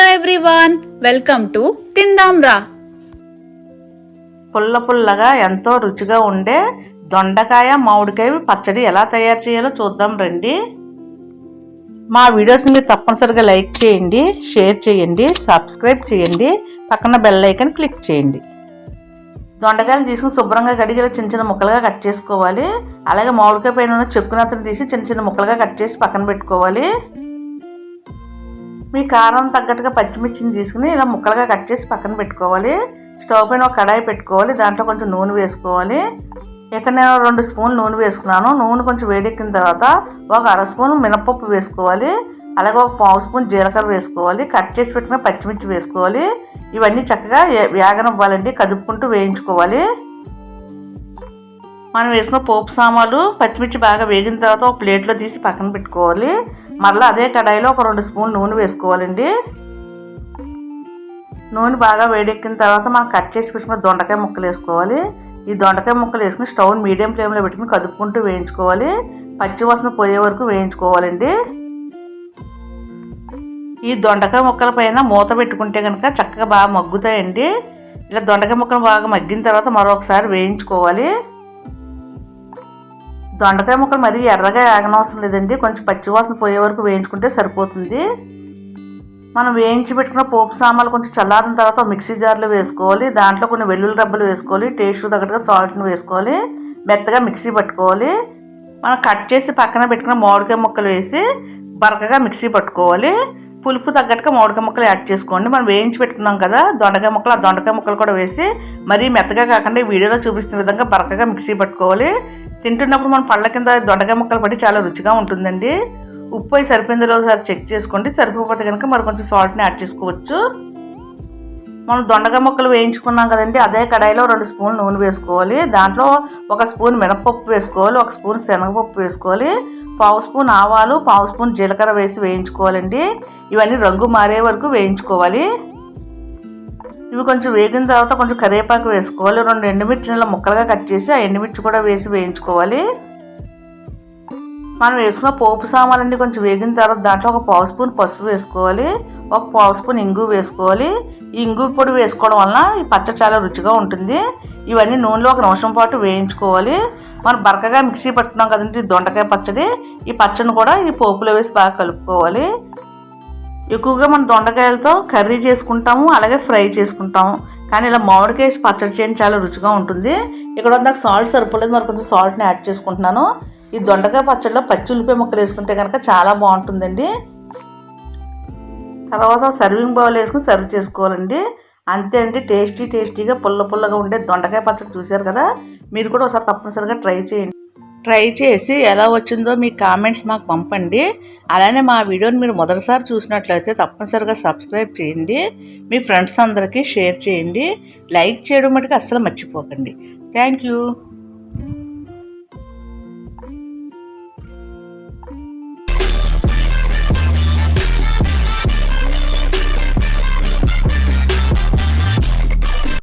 Hello everyone welcome to తిందాం రా పుల్ల పుల్లగా ఎంతో రుచిగా ఉండే దొండకాయ మామిడికాయ పచ్చడి ఎలా తయారు చేయాలో చూద్దాం రండి. మా వీడియోస్ని మీరు తప్పనిసరిగా లైక్ చేయండి షేర్ చేయండి సబ్స్క్రైబ్ చేయండి పక్కన బెల్ ఐకన్ క్లిక్ చేయండి. దొండకాయలు తీసుకుని శుభ్రంగా కడిగి చిన్న చిన్న ముక్కలుగా కట్ చేసుకోవాలి. అలాగే మామిడికాయ పైన ఉన్న చెక్కునతను తీసి చిన్న చిన్న ముక్కలుగా కట్ చేసి పక్కన పెట్టుకోవాలి. మీ కారం తగ్గట్టుగా పచ్చిమిర్చిని తీసుకుని ఇలా ముక్కలుగా కట్ చేసి పక్కన పెట్టుకోవాలి. స్టవ్ పైన ఒక కడాయి పెట్టుకోవాలి. దాంట్లో కొంచెం నూనె వేసుకోవాలి. ఇక్కడ నేను రెండు స్పూన్లు నూనె వేసుకున్నాను. నూనె కొంచెం వేడెక్కిన తర్వాత ఒక అర స్పూన్ మినపప్పు వేసుకోవాలి. అలాగే ఒక పావు స్పూన్ జీలకర్ర వేసుకోవాలి. కట్ చేసి పెట్టుకున్న పచ్చిమిర్చి వేసుకోవాలి. ఇవన్నీ చక్కగా వేగనివ్వాలండి కదుపుకుంటూ వేయించుకోవాలి. మనం వేసిన పోపు సామాలు పచ్చిమిర్చి బాగా వేగిన తర్వాత ఒక ప్లేట్లో తీసి పక్కన పెట్టుకోవాలి. మళ్ళీ అదే కడాయిలో ఒక రెండు స్పూన్ నూనె వేసుకోవాలండి. నూనె బాగా వేడెక్కిన తర్వాత మనం కట్ చేసి పెట్టుకున్న దొండకాయ ముక్కలు వేసుకోవాలి. ఈ దొండకాయ ముక్కలు వేసుకుని స్టవ్ మీడియం ఫ్లేమ్లో పెట్టుకుని కదుపుకుంటూ వేయించుకోవాలి. పచ్చి వాసన పోయే వరకు వేయించుకోవాలండి. ఈ దొండకాయ ముక్కల పైన మూత పెట్టుకుంటే కనుక చక్కగా బాగా మగ్గుతాయండి. ఇలా దొండకాయ ముక్కలు బాగా మగ్గిన తర్వాత మరొకసారి వేయించుకోవాలి. దొండకాయ ముక్కలు మరీ ఎర్రగా ఆగనవసరం లేదండి. కొంచెం పచ్చివాసన పోయే వరకు వేయించుకుంటే సరిపోతుంది. మనం వేయించి పెట్టుకున్న పోపు సామాన్లు కొంచెం చల్లారిన తర్వాత మిక్సీ జార్లో వేసుకోవాలి. దాంట్లో కొన్ని వెల్లుల్లి రబ్బలు వేసుకోవాలి. టేస్ట్ తగ్గట్టుగా సాల్ట్ని వేసుకోవాలి. మెత్తగా మిక్సీ పట్టుకోవాలి. మనం కట్ చేసి పక్కన పెట్టుకున్న మామిడికాయ ముక్కలు వేసి బరకగా మిక్సీ పట్టుకోవాలి. పులుపు తగ్గట్టుగా మామిడికాయ ముక్కలు యాడ్ చేసుకోండి. మనం వేయించి పెట్టుకున్నాం కదా దొండకాయ ముక్కలు ఆ దొండకాయ ముక్కలు కూడా వేసి మరీ మెత్తగా కాకుండా వీడియోలో చూపిస్తున్న విధంగా బరకగా మిక్సీ పట్టుకోవాలి. తింటున్నప్పుడు మన పళ్ళ కింద దొండకాయ ముక్కలు పడి చాలా రుచిగా ఉంటుందండి. ఉప్పు అయి సరిపోయిందో ఒకసారి చెక్ చేసుకోండి. సరిపోతే కనుక మరి కొంచెం సాల్ట్ని యాడ్ చేసుకోవచ్చు. మనం దొండకాయ ముక్కలు వేయించుకున్నాం కదండి అదే కడాయిలో రెండు స్పూన్లు నూనె వేసుకోవాలి. దాంట్లో ఒక స్పూన్ మినపప్పు వేసుకోవాలి ఒక స్పూన్ శనగపప్పు వేసుకోవాలి పావు స్పూన్ ఆవాలు పావు స్పూన్ జీలకర్ర వేసి వేయించుకోవాలండి. ఇవన్నీ రంగు మారే వరకు వేయించుకోవాలి. ఇవి కొంచెం వేగిన తర్వాత కొంచెం కరివేపాకు వేసుకోవాలి. రెండు ఎండుమిర్చి నెల ముక్కలుగా కట్ చేసి ఆ ఎండుమిర్చి కూడా వేసి వేయించుకోవాలి. మనం వేసుకున్న పోపు సామాన్లన్నీ కొంచెం వేగిన తర్వాత దాంట్లో ఒక పావు స్పూన్ పసుపు వేసుకోవాలి. ఒక పావు స్పూన్ ఇంగు వేసుకోవాలి. ఈ ఇంగు పొడి వేసుకోవడం వలన ఈ పచ్చడి చాలా రుచిగా ఉంటుంది. ఇవన్నీ నూనెలో ఒక నిమిషం పాటు వేయించుకోవాలి. మనం బరకగా మిక్సీ పట్టుకున్నాం కదండి దొండకాయ పచ్చడి. ఈ పచ్చడిని కూడా ఈ పోపులో వేసి బాగా కలుపుకోవాలి. ఎక్కువగా మనం దొండకాయలతో కర్రీ చేసుకుంటాము అలాగే ఫ్రై చేసుకుంటాము. కానీ ఇలా మామిడికాయ పచ్చడి చేయడం చాలా రుచిగా ఉంటుంది. ఇక్కడ నాకు సాల్ట్ సరిపోలేదు మరి కొంచెం సాల్ట్ని యాడ్ చేసుకుంటున్నాను. ఈ దొండకాయ పచ్చడిలో పచ్చి ఉల్లిపాయ ముక్కలు వేసుకుంటే కనుక చాలా బాగుంటుందండి. తర్వాత సర్వింగ్ బౌల్ వేసుకుని సర్వ్ చేసుకోవాలండి. అంతే అండి టేస్టీ టేస్టీగా పుల్ల పుల్లగా ఉండే దొండకాయ పచ్చడి చూశారు కదా? మీరు కూడా ఒకసారి తప్పనిసరిగా ట్రై చేయండి. ట్రై చేసి ఎలా వచ్చిందో మీ కామెంట్స్ మాకు పంపండి. అలానే మా వీడియోని మీరు మొదటిసారి చూసినట్లయితే తప్పనిసరిగా సబ్స్క్రైబ్ చేయండి. మీ ఫ్రెండ్స్ అందరికీ షేర్ చేయండి. లైక్ చేయడం మటుకు అస్సలు మర్చిపోకండి. Thank you.